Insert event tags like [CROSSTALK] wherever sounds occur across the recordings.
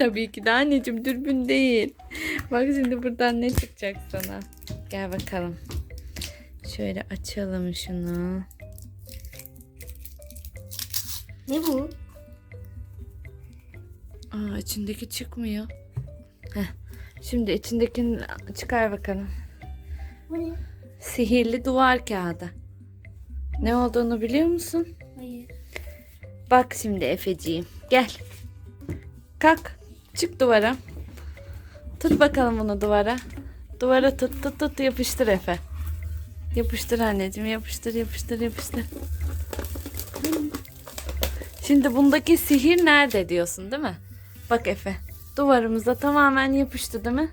tabii ki de anneciğim dürbün değil. Bak şimdi buradan ne çıkacak sana. Gel bakalım. Şöyle açalım şunu. Ne bu? Aa içindeki çıkmıyor. Heh. Şimdi içindekini çıkar bakalım. Bu ne? Sihirli duvar kağıdı. Ne olduğunu biliyor musun? Hayır. Bak şimdi Efeciğim. Gel. Kalk. Çık duvara. Tut bakalım bunu duvara. Duvara tut tut tut yapıştır Efe. Yapıştır anneciğim yapıştır yapıştır yapıştır. Şimdi bundaki sihir nerede diyorsun değil mi? Bak Efe. Duvarımıza tamamen yapıştı değil mi?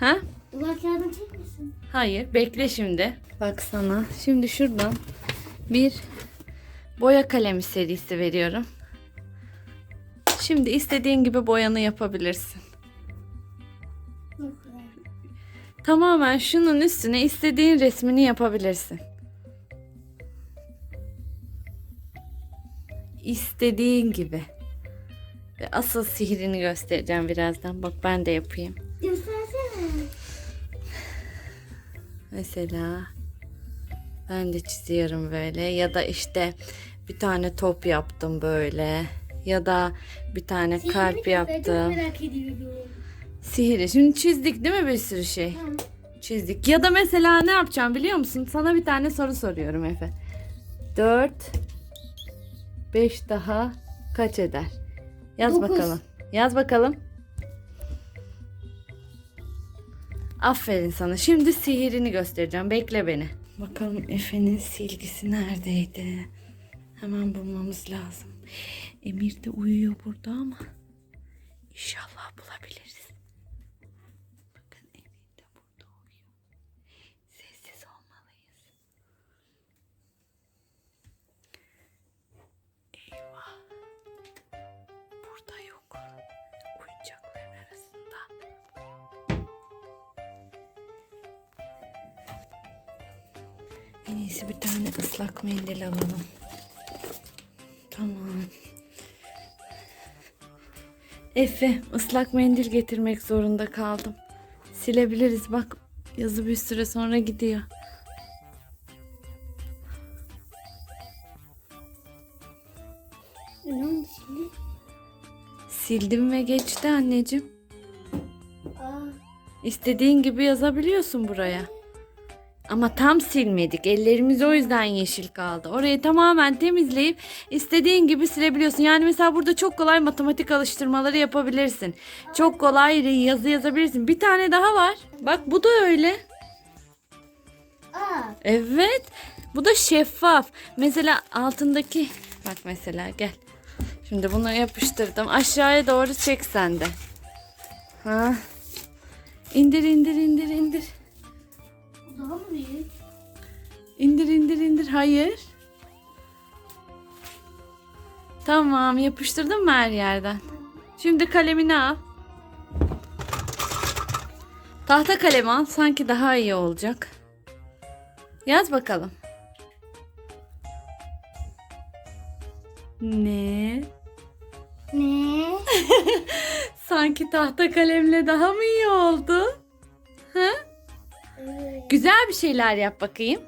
Ha? Duvar kağıdını çekmesin. Hayır, bekle şimdi. Bak sana. Şimdi şuradan bir boya kalemi serisi veriyorum. Şimdi istediğin gibi boyanı yapabilirsin. Tamamen şunun üstüne istediğin resmini yapabilirsin. İstediğin gibi. Ve asıl sihirini göstereceğim birazdan. Bak ben de yapayım. Göstersene. Mesela ben de çiziyorum böyle ya da işte bir tane top yaptım böyle ya da bir tane kalp Sihirli Ben yaptım. merak ediyorum. Şimdi çizdik değil mi bir sürü şey? Tamam. Çizdik. Ya da mesela ne yapacağım biliyor musun? Sana bir tane soru soruyorum Efe. 4 5 daha kaç eder? Yaz Dokuz. bakalım. Yaz bakalım. Aferin sana. Şimdi sihirini göstereceğim. Bekle beni. Bakalım Efe'nin silgisi neredeydi? Hemen bulmamız lazım. Emir de uyuyor burada ama inşallah bulabiliriz. Bakın Emir de burada uyuyor. Sessiz olmalıyız. Eyvah. Burada yok. Oyuncakların arasında. En iyisi bir tane ıslak mendil alalım. Tamam. Efe ıslak mendil getirmek zorunda kaldım. Silebiliriz bak yazı bir süre sonra gidiyor. Ne oldu şimdi? Sildim ve geçti anneciğim. Aa, İstediğin gibi yazabiliyorsun buraya. Ama tam silmedik. Ellerimiz o yüzden yeşil kaldı. Orayı tamamen temizleyip istediğin gibi silebiliyorsun. Yani mesela burada çok kolay matematik alıştırmaları yapabilirsin. Çok kolay yazı yazabilirsin. Bir tane daha var. Bak bu da öyle. aa, Evet. Bu da şeffaf. Mesela altındaki bak mesela gel. Şimdi bunu yapıştırdım. Aşağıya doğru çek sen de. Ha. İndir indir indir indir. Daha mı büyük? İndir indir indir. Hayır. Tamam yapıştırdın mı her yerden? Şimdi kalemini al. Tahta kalem al. Sanki daha iyi olacak. Yaz bakalım. Ne? Ne? [LAUGHS] Sanki tahta kalemle daha mı iyi oldu? Ha? Evet. Güzel bir şeyler yap bakayım.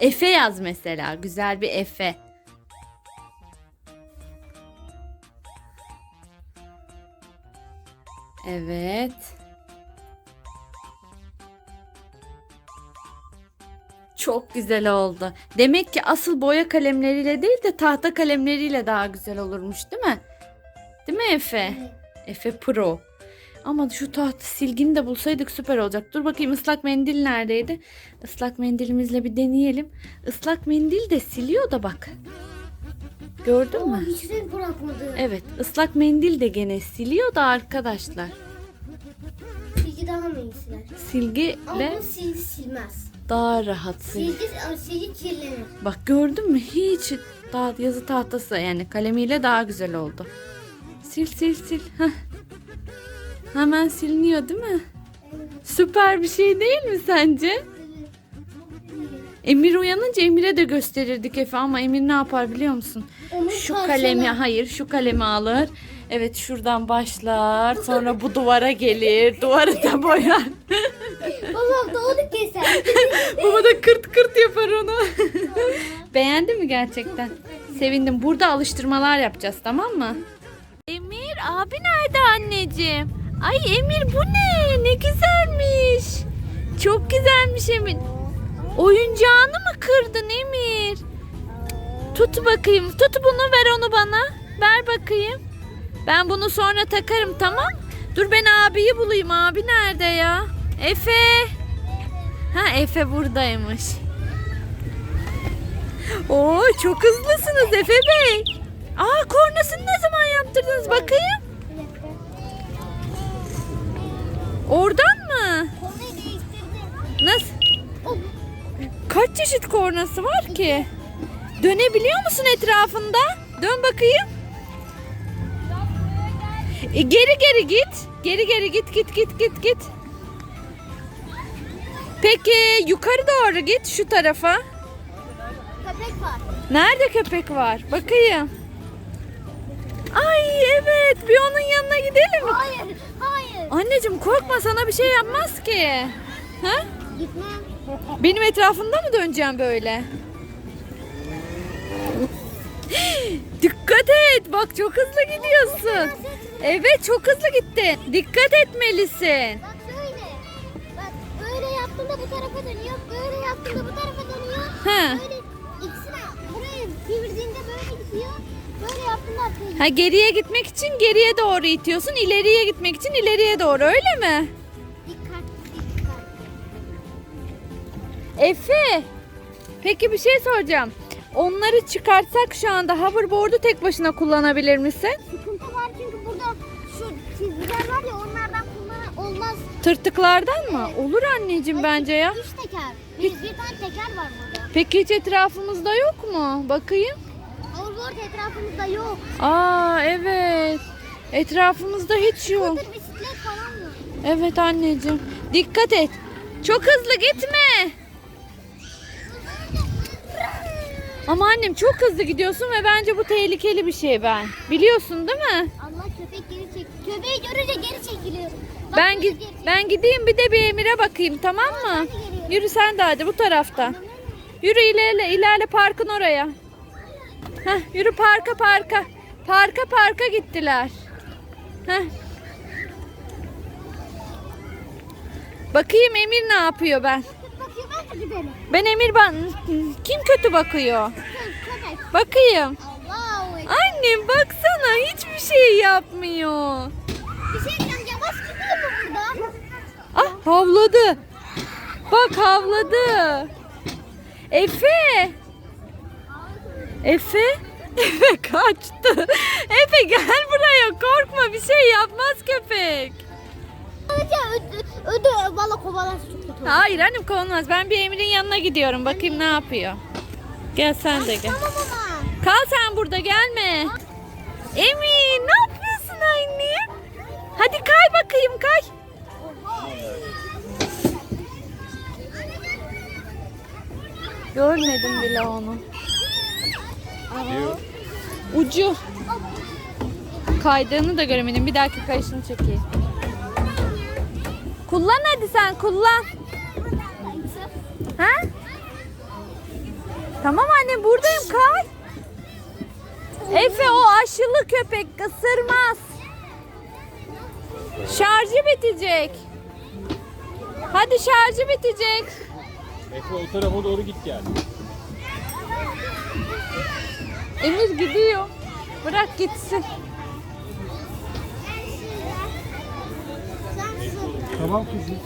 Efe yaz mesela. Güzel bir Efe. Evet. Çok güzel oldu. Demek ki asıl boya kalemleriyle değil de tahta kalemleriyle daha güzel olurmuş değil mi? Değil mi Efe? Efe Pro. Ama şu tahta silgini de bulsaydık süper olacak. Dur bakayım ıslak mendil neredeydi? Islak mendilimizle bir deneyelim. Islak mendil de siliyor da bak. Gördün mü? hiç renk bırakmadı. Evet ıslak mendil de gene siliyor da arkadaşlar. Silgi daha mı iyisiler? Ama Silgiyle bu silgi silmez. daha rahat sil. Silgi, silgi kirlenir. Bak gördün mü? Hiç daha yazı tahtası yani kalemiyle daha güzel oldu. Sil sil sil. Heh. Hemen siliniyor değil mi? Süper bir şey değil mi sence? Emir uyanınca Emir'e de gösterirdik Efe ama Emir ne yapar biliyor musun? Onu Şu parçala- kalemi hayır şu kalemi alır. Evet şuradan başlar. Sonra bu duvara gelir. Duvarı da boyar. [LAUGHS] Babam da onu keser. [LAUGHS] Baba da kırt kırt yapar onu. Beğendin mi gerçekten? Sevindim. Burada alıştırmalar yapacağız tamam mı? Emir abi nerede anneciğim? Ay Emir bu ne? Ne güzelmiş. Çok güzelmiş Emir. Oyuncağını mı kırdın Emir? Tut bakayım. Tut bunu ver onu bana. Ver bakayım. Ben bunu sonra takarım tamam. Dur ben abiyi bulayım. Abi nerede ya? Efe. Ha Efe buradaymış. Oo çok hızlısınız Efe Bey. Aa kornasını ne zaman yaptırdınız bakayım? Oradan mı? Konuyu değiştirdim. Nasıl? Oh, Kaç çeşit kornası var ki? Dönebiliyor musun etrafında? Dön bakayım. E, geri geri git. Geri geri git git git git git. Peki yukarı doğru git şu tarafa. köpek var. Nerede köpek var? Bakayım. Ay evet bir onun yanına gidelim mi? Hayır, hayır. Anneciğim korkma sana bir şey yapmaz ki. Ha? Gitmem. Benim etrafımda mı döneceğim böyle? [GASPS] Dikkat et. Bak çok hızlı gidiyorsun. Evet çok hızlı gitti. Dikkat etmelisin. Bak şöyle. Bak böyle yaptığında bu tarafa dönüyor. Böyle yaptığında bu tarafa dönüyor. Ha. Böyle Ha geriye gitmek için geriye doğru itiyorsun. ileriye gitmek için ileriye doğru öyle mi? Dikkat, dikkat. Efe. Peki bir şey soracağım. Onları çıkartsak şu anda hoverboard'u tek başına kullanabilir misin? Sıkıntı var çünkü burada şu çizgiler var ya onlardan kullan olmaz. Tırtıklardan mı? Olur anneciğim bence ya. Üç teker. Bir, bir tane teker var burada. Peki hiç etrafımızda yok mu? Bakayım. Etrafımızda yok. Aa evet. Etrafımızda hiç yok. Scooter, bisiklet falan yok. Evet anneciğim. Dikkat et. Çok hızlı gitme. Ama annem çok hızlı gidiyorsun ve bence bu tehlikeli bir şey ben. Biliyorsun değil mi? Allah köpek geri çek. Köpeği görünce geri çekiliyor. Bak Ben çek- ben gideyim bir de bir Emir'e bakayım tamam mı? Yürü sen de hadi bu taraftan. Yürü ilerle ilerle parkın oraya. Heh, yürü parka parka. Parka parka gittiler. Heh. Bakayım Emir ne yapıyor ben. Ben Emir ben kim kötü bakıyor? Bakayım. Annem baksana hiçbir şey yapmıyor. Bir şey yavaş gidiyor mu burada? Ah havladı. Bak havladı. Efe. Efe. [LAUGHS] Efe kaçtı. Efe gel buraya korkma bir şey yapmaz köpek. Ödü, valla kovalar çok kötü. Hayır annem kovulmaz. Ben bir Emir'in yanına gidiyorum. Bakayım ne yapıyor. Gel sen de gel. Tamam ama. Kal sen burada gelme. Emin ne yapıyorsun anne? Hadi kay bakayım kay. Görmedim bile onu. Ucu. Kaydığını da göremedim. Bir dahaki kayışını çekeyim. Kullan hadi sen kullan. Ha? Tamam anne buradayım kay. Efe o aşılı köpek ısırmaz. Şarjı bitecek. Hadi şarjı bitecek. Efe o tarafa doğru git yani. Emir gidiyor. Bırak gitsin. Tamam kızım.